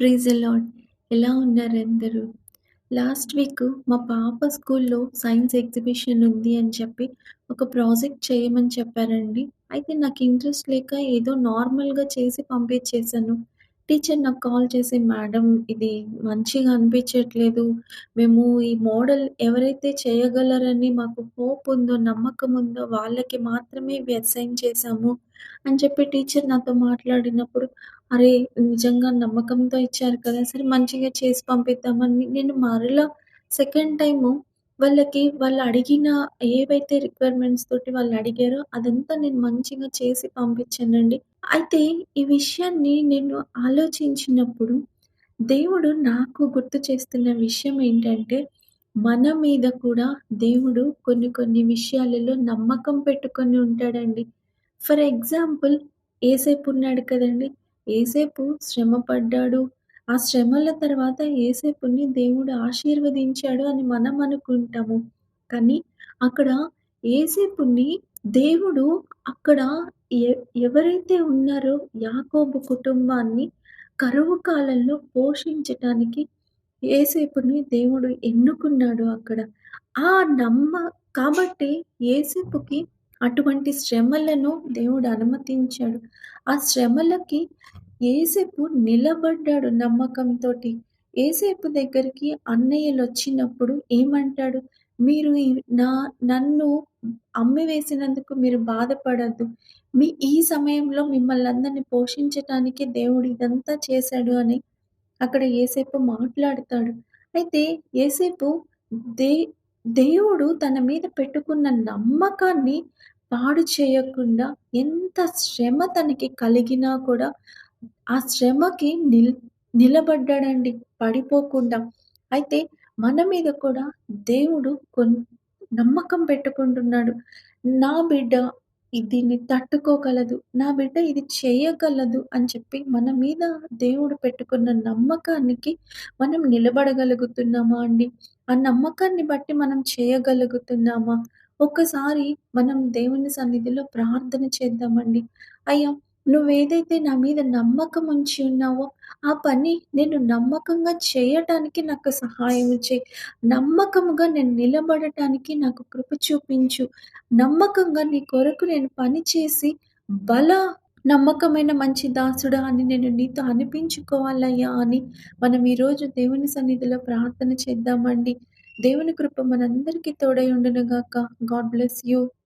Praise the ఎలా ఉన్నారు అందరూ? లాస్ట్ వీక్ మా పాప స్కూల్లో సైన్స్ ఎగ్జిబిషన్ ఉంది అని చెప్పి ఒక ప్రాజెక్ట్ చేయమని చెప్పారండి. అయితే నాకు ఇంట్రెస్ట్ లేక ఏదో నార్మల్‌గా చేసి పంపించేశాను టీచర్ నాకు కాల్ చేసి, "మేడం ఇది మంచిగా అనిపించట్లేదు. మేము ఈ మోడల్ ఎవరైతే చేయగలరని మాకు హోప్ ఉందో, నమ్మకం ఉందో వాళ్ళకి మాత్రమే ఇవి అసైన్ చేశాము" అని చెప్పి టీచర్ నాతో మాట్లాడినప్పుడు, అరే! నిజంగా నమ్మకంతో ఇచ్చారు కదా! సరే మంచిగా చేసి పంపిద్దామని నేను మరలా సెకండ్ టైము వాళ్ళకి వాళ్ళు అడిగిన ఏవైతే రిక్వైర్మెంట్స్ తోటి వాళ్ళు అడిగారో అదంతా నేను మంచిగా చేసి పంపించానండి. అయితే ఈ విషయాన్ని నేను ఆలోచించినప్పుడు దేవుడు నాకు గుర్తు చేస్తున్న విషయం ఏంటంటే, మన మీద కూడా దేవుడు కొన్ని కొన్ని విషయాలలో నమ్మకం పెట్టుకొని ఉంటాడండి. ఫర్ ఎగ్జాంపుల్ ఏసేపు ఉన్నాడు కదండి ఏసేపు శ్రమ పడ్డాడు. ఆ శ్రమల తర్వాత ఏసేపుని దేవుడు ఆశీర్వదించాడు అని మనం అనుకుంటాము. కానీ అక్కడ ఏసేపుని దేవుడు అక్కడ ఎ ఎవరైతే ఉన్నారో యాకోబు కుటుంబాన్ని కరువు కాలంలో పోషించటానికి ఏసేపుని దేవుడు ఎన్నుకున్నాడు అక్కడ. ఆ నమ్మ కాబట్టి ఏసేపుకి అటువంటి శ్రమలను దేవుడు అనుమతించాడు. ఆ శ్రమలకి ఏసేపు నిలబడ్డాడు నమ్మకంతో ఏసేపు దగ్గరికి అన్నయ్యలు వచ్చినప్పుడు ఏమంటాడు? "మీరు నా నన్ను అమ్మివేసినందుకు మీరు బాధపడద్దు మీ ఈ సమయంలో మిమ్మల్ని అందరినీ పోషించటానికి దేవుడు ఇదంతా చేశాడు" అని అక్కడ ఏసేపు మాట్లాడతాడు. అయితే ఏసేపు దే దేవుడు తన మీద పెట్టుకున్న నమ్మకాన్ని పాడు చేయకుండా ఎంత శ్రమ తనకి కలిగినా కూడా ఆ శ్రమకి నిల్ నిలబడ్డాడండి పడిపోకుండా. అయితే మన మీద కూడా దేవుడు కొన్ నమ్మకం పెట్టుకుంటున్నాడు. నా బిడ్డ దీన్ని తట్టుకోగలదు. నా బిడ్డ ఇది చేయగలదు అని చెప్పి మన మీద దేవుడు పెట్టుకున్న నమ్మకానికి మనం నిలబడగలుగుతున్నామా అండి? ఆ నమ్మకాన్ని బట్టి మనం చేయగలుగుతున్నామా? ఒక్కసారి మనం దేవుని సన్నిధిలో ప్రార్థన చేద్దామండి. అయ్యా! నువ్వేదైతే నా మీద నమ్మకం ఉంచి ఉన్నావో ఆ పని నేను నమ్మకంగా చేయటానికి నాకు సహాయం చేయి నమ్మకముగా నేను నిలబడటానికి నాకు కృప చూపించు. నమ్మకంగా నీ కొరకు నేను పని చేసి బల నమ్మకమైన మంచి దాసుడా అని నేను నీతో అనిపించుకోవాలయ్యా అని మనం ఈరోజు దేవుని సన్నిధిలో ప్రార్థన చేద్దామండి. దేవుని కృప మనందరికీ తోడై ఉండునుగాక గాడ్ బ్లెస్ యూ.